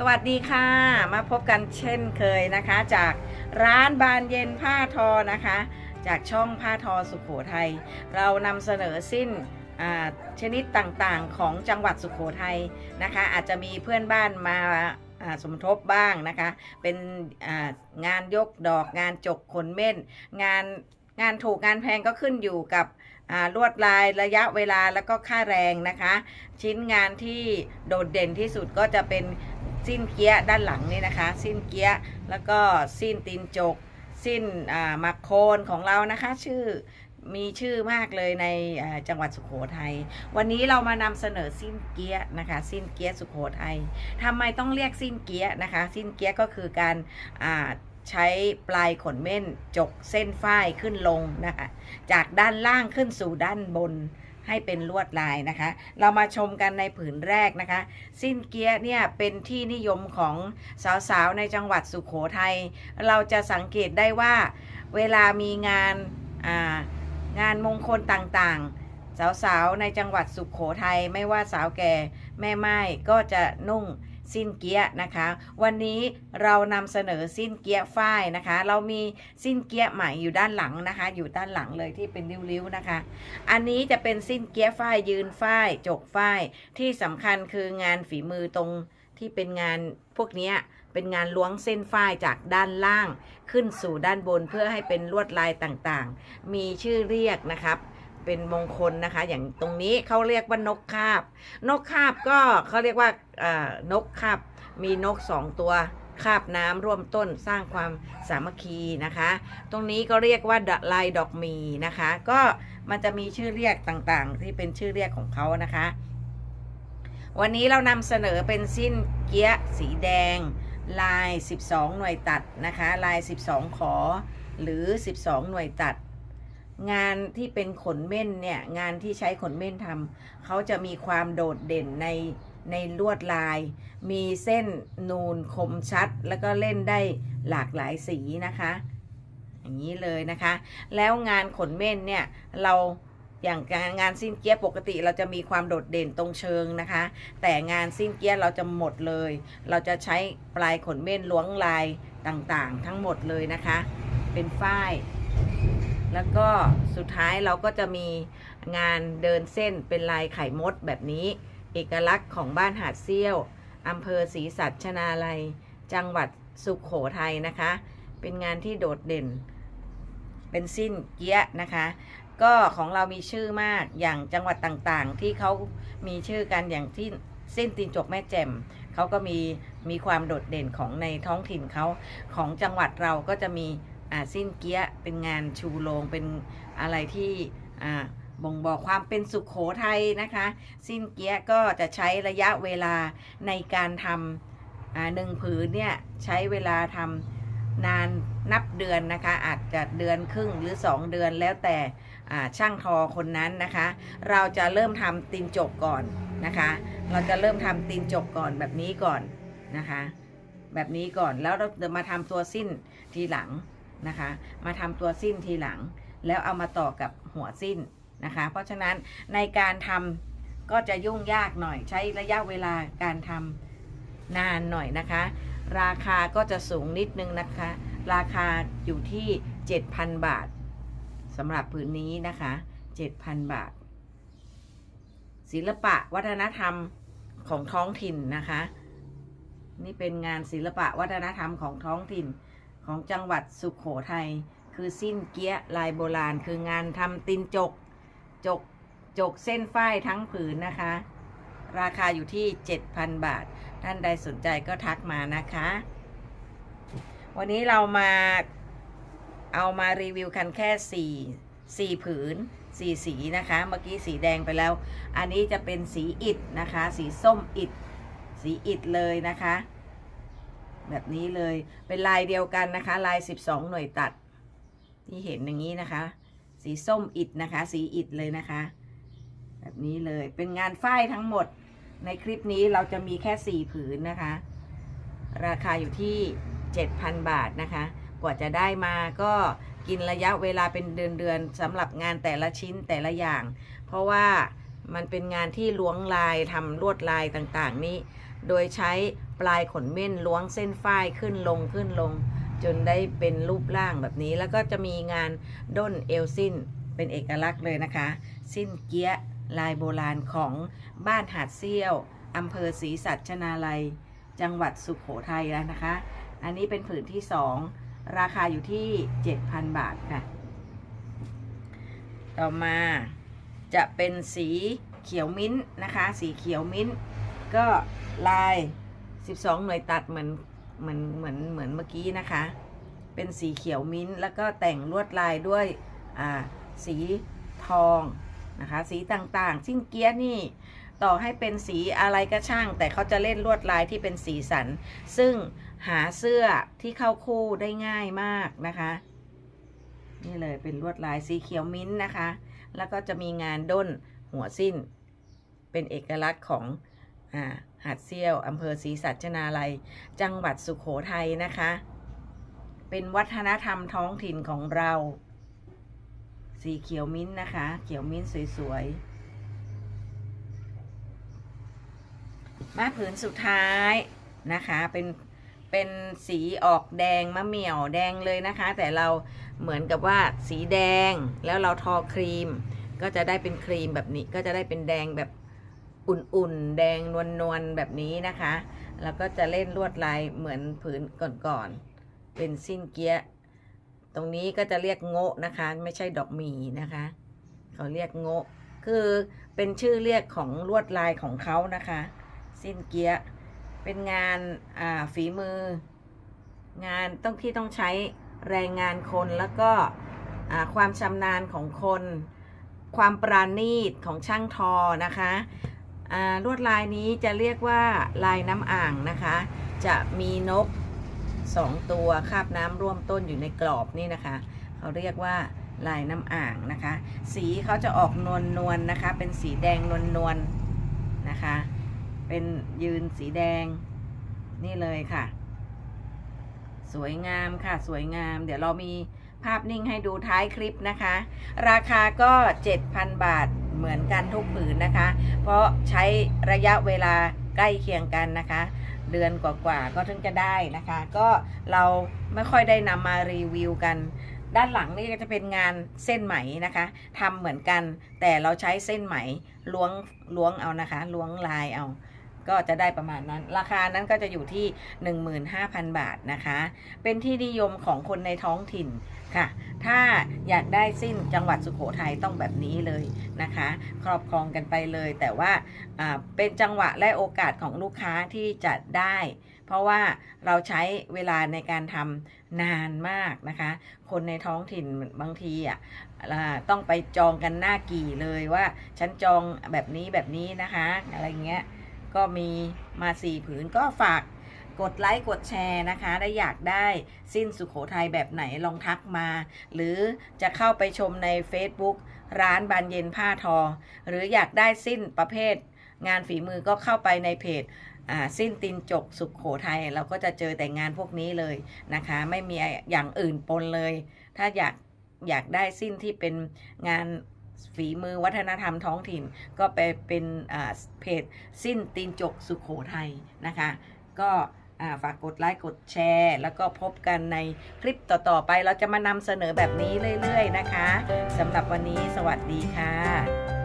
สวัสดีค่ะ มาพบกันเช่นเคยนะคะ จากร้านบานเย็นผ้าทอนะคะ จากช่องผ้าทอสุขโขทัยเรานำเสนอสิ้นชนิดต่างๆของจังหวัดสุขโขทัยนะคะ อาจจะมีเพื่อนบ้านมาสมทบบ้างนะคะ เป็นงานยกดอกงานจกขนเม่น งานงานถูกงานแพงก็ขึ้นอยู่กับลวดลายระยะเวลาแล้วก็ค่าแรงนะคะ ชิ้นงานที่โดดเด่นที่สุดก็จะเป็น สิ้นเกี้ยด้านหลังนี่นะคะ สิ้นเกี้ยแล้วก็สิ้นตีนจก สิ้นอ่ามักโคนของเรานะคะชื่อมีชื่อมากเลยในจังหวัดสุขโขทัย วันนี้เรามานำเสนอสิ้นเกี้ยนะคะ สิ้นเกี้ยสุขโขทัยทำไมต้องเรียกสิ้นเกี้ยนะคะ สิ้นเกี้ยก็คือการใช้ปลายขนเม่นจกเส้นฝ้ายขึ้นลงนะคะ จากด้านล่างขึ้นสู่ด้านบน ให้เป็นลวดลายนะคะ เรามาชมกันในผืนแรกนะคะ สิ้นเกียะเนี่ยเป็นที่นิยมของสาวๆในจังหวัดสุขโขทัยเราจะสังเกตได้ว่า เวลามีงานางานมงคลต่างๆ สาวๆในจังหวัดสุขโขทัยไม่ว่าสาวแก่แม่ไม้ก็จะนุ่ง สิ้นเกียะนะคะ วันนี้เรานำเสนอสิ้นเกียะฝ้ายนะคะ เรามีสิ้นเกียะใหม่อยู่ด้านหลังนะคะ อยู่ด้านหลังเลยที่เป็นริ้วๆนะคะ อันนี้จะเป็นสิ้นเกียะฝ้ายยืนฝ้ายจกฝ้ายที่สำคัญคืองานฝีมือตรงที่เป็นงานพวกนี้เป็นงานล้วงเส้นฝ้ายจากด้านล่าง ขึ้นสู่ด้านบนเพื่อให้เป็นลวดลายต่างๆ มีชื่อเรียกนะครับ เป็นมงคลนะคะ อย่างตรงนี้เขาเรียกว่านกคาบ นกคาบก็เขาเรียกว่านกคาบ มีนกสองตัวคาบน้ำร่วมต้นสร้างความสามัคคีนะคะ ตรงนี้ก็เรียกว่าลายดอกมีนะคะ ก็มันจะมีชื่อเรียกต่างๆ ที่เป็นชื่อเรียกของเขานะคะ วันนี้เรานำเสนอเป็นสิ้นเกี้ยสีแดง ลาย 12 หน่วยตัดนะคะ ลาย 12 ขอหรือ 12 หน่วยตัด งานที่เป็นขนเม่นเนี่ยงานที่ใช้ขนเม่นทำเขาจะมีความโดดเด่นในในลวดลาย มีเส้นนูนคมชัด แล้วก็เล่นได้หลากหลายสีนะคะ อย่างนี้เลยนะคะ แล้วงานขนเม่นเนี่ยเราอย่างงานงานสิ้นเกี้ยปกติเราจะมีความโดดเด่นตรงเชิงนะคะ แต่งานสิ้นเกี้ยเราจะหมดเลย เราจะใช้ปลายขนเม่นล้วงลายต่างๆ ทั้งหมดเลยนะคะ เป็นฝ้าย แล้วก็สุดท้ายเราก็จะมีงานเดินเส้นเป็นลายไข่มดแบบนี้ เอกลักษณ์ของบ้านหาดเซี่ยวอำเภอศรีสัชนาลัย จังหวัดสุขโขทัยนะคะ เป็นงานที่โดดเด่น เป็นสิ้นเกี้ยนะคะ ก็ของเรามีชื่อมากอย่างจังหวัดต่างๆ ที่เขามีชื่อกันอย่างที่เส้นตีนจกแม่แจ่มเขาก็มีมีความโดดเด่นของในท้องถิ่นเขาของจังหวัดเราก็จะมี สิ้นเกี้ยเป็นงานชูโรงเป็นอะไรที่บ่งบอกความเป็นสุขโขทัยนะคะ สิ้นเกี้ยก็จะใช้ระยะเวลาในการทำหนึ่งผืนเนี่ยใช้เวลาทำนานนับเดือนนะคะ อาจจะเดือนครึ่งหรือ 2 เดือนแล้วแต่ช่างทอคนนั้นนะคะ เราจะเริ่มทำตีนจกก่อนนะคะ เราจะเริ่มทำตีนจกก่อนแบบนี้ก่อนนะคะ แบบนี้ก่อนแล้วเราจะมาทำตัวสิ้นทีหลัง นะคะ มาทำตัวสิ้นทีหลัง แล้วเอามาต่อกับหัวสิ้นนะคะ เพราะฉะนั้นในการทำก็จะยุ่งยากหน่อยใช้ระยะเวลาการทำนานหน่อยนะคะ ราคาก็จะสูงนิดนึงนะคะ ราคาอยู่ที่ 7,000 บาทสำหรับผืนนี้นะคะ 7,000 บาท ศิลปะวัฒนธรรมของท้องถิ่นนะคะ นี่เป็นงานศิลปะวัฒนธรรมของท้องถิ่น ของจังหวัดสุขโขทัยคือสิ้นเกี้ยลายโบราณ คืองานทำตินจก จก จกเส้นฝ้ายทั้งผืนนะคะ ราคาอยู่ที่ 7,000 บาท ท่านใดสนใจก็ทักมานะคะ วันนี้เรามาเอามารีวิวกันแค่ 4 4 ผืน 4 สีนะคะ เมื่อกี้สีแดงไปแล้ว อันนี้จะเป็นสีอิฐนะคะ สีส้มอิฐสีอิฐเลยนะคะ แบบนี้เลยเป็นลายเดียวกันนะคะ ลาย 12 หน่วยตัด ที่เห็นอย่างนี้นะคะ สีส้มอิฐนะคะ สีอิฐเลยนะคะ แบบนี้เลยเป็นงานฝ้ายทั้งหมดในคลิปนี้เราจะมีแค่ 4 ผืนนะคะ ราคาอยู่ที่ 7,000 บาทนะคะ กว่าจะได้มาก็กินระยะเวลาเป็นเดือนๆสำหรับงานแต่ละชิ้นแต่ละอย่าง เพราะว่า มันเป็นงานที่ล้วงลายทำลวดลายต่างๆนี้ โดยใช้ปลายขนเม่นล้วงเส้นฝ้ายขึ้นลงขึ้นลง จนได้เป็นรูปร่างแบบนี้ แล้วก็จะมีงานด้นเอลสิ้นเป็นเอกลักษณ์เลยนะคะ สิ้นเกี้ยลายโบราณของบ้านหาดเซี่ยวอำเภอศรีสัชนาลัย จังหวัดสุขโขทัยแล้วนะคะ อันนี้เป็นผืนที่ 2 ราคาอยู่ที่ 7,000 บาทค่ะ ต่อมา จะเป็นสีเขียวมิ้นท์นะคะ สีเขียวมิ้นท์ก็ลาย 12 หน่วยตัดเหมือนเหมือนเหมือนเหมือนเมื่อกี้นะคะ เป็นสีเขียวมิ้นท์แล้วก็แต่งลวดลายด้วยสีทองนะคะ สีต่างๆสิ้นเกียร์นี่ต่อให้เป็นสีอะไรก็ช่าง แต่เขาจะเล่นลวดลายที่เป็นสีสัน ซึ่งหาเสื้อที่เข้าคู่ได้ง่ายมากนะคะ นี่เลยเป็นลวดลายสีเขียวมิ้นท์นะคะ แล้วก็จะมีงานด้นหัวสิ้น เป็นเอกลักษณ์ของอหาดเซี่ยวอำเภอศรีสัชนาลัย จังหวัดสุขโขทัยนะคะ เป็นวัฒนธรรมท้องถิ่นของเรา สีเขียวมิ้นท์นะคะ เขียวมิ้นสวยๆมาผืนสุดท้ายนะคะ เป็น เป็นสีออกแดงมะเหมี่ยวแดงเลยนะคะ แต่เราเหมือนกับว่าสีแดงแล้วเราทอครีม ก็จะได้เป็นครีมแบบนี้ก็จะได้เป็นแดงแบบอุ่นๆ แดงนวลๆ แบบนี้นะคะ แล้วก็จะเล่นลวดลายเหมือนผืนก่อนๆ เป็นสิ้นเกี้ย ตรงนี้ก็จะเรียกโงะนะคะ ไม่ใช่ดอกหมีนะคะ เขาเรียกโงะคือเป็นชื่อเรียกของลวดลายของเขานะคะ สิ้นเกี้ย เป็นงานฝีมือ งานต้องที่ต้องใช้แรงงานคนแล้วก็ความชำนาญของคน ความปราณีตของช่างทอนะคะลวดลายนี้จะเรียกว่าลายน้ำอ่างนะคะ จะมีนกสองตัวคาบน้ำร่วมต้นอยู่ในกรอบนี่นะคะ เขาเรียกว่าลายน้ำอ่างนะคะ สีเขาจะออกนวลนวลๆนะคะ เป็นสีแดงนวลนวลนะคะ เป็นยืนสีแดง นี่เลยค่ะ สวยงามค่ะ สวยงาม เดี๋ยวเรามีภาพนิ่งให้ดูท้ายคลิปนะคะ ราคาก็ 7,000 บาทเหมือนกันทุกผืนนะคะ เพราะใช้ระยะเวลาใกล้เคียงกันนะคะ เดือนกว่าๆก็ถึงจะได้นะคะ ก็เราไม่ค่อยได้นำมารีวิวกันด้านหลังนี่ก็จะเป็นงานเส้นไหมนะคะทำเหมือนกันแต่เราใช้เส้นไหมล้วงล้วงเอานะคะล้วงลายเอา ก็จะได้ประมาณนั้น ราคานั้นก็จะอยู่ที่ 15,000 บาทนะคะ เป็นที่นิยมของคนในท้องถิ่นค่ะ ถ้าอยากได้สิ้นจังหวัดสุขโขทัยต้องแบบนี้เลยนะคะ ครอบครองกันไปเลย แต่ว่าเป็นจังหวะและโอกาสของลูกค้าที่จะได้ เพราะว่าเราใช้เวลาในการทำนานมากนะคะ คนในท้องถิ่นบางทีอะต้องไปจองกันหน้ากี่เลยว่าฉันจองแบบนี้แบบนี้นะคะ อะไรเงี้ย ก็มีมาสี่ผืนก็ฝากกดไลค์กดแชร์นะคะได้อยากได้สิ้นสุขโขทัยแบบไหนลองทักมา หรือจะเข้าไปชมใน Facebook ร้านบานเย็นผ้าทอ หรืออยากได้สิ้นประเภท งานฝีมือก็เข้าไปในเพจสิ้นตินจกสุขโขทัยเราก็จะเจอแต่งานพวกนี้เลยนะคะ ไม่มีอย่างอื่นปนเลย ถ้าอยากอยากได้สิ้นที่เป็นงาน ฝีมือวัฒนธรรมท้องถิ่น ก็ไปเป็นเพจสิ้นตีนจกสุขโขทัยนะคะ ก็ฝากกดไลค์กดแชร์ แล้วก็พบกันในคลิปต่อ ๆ ไปเราจะมานำเสนอแบบนี้เรื่อย ๆ นะคะสำหรับวันนี้สวัสดีค่ะ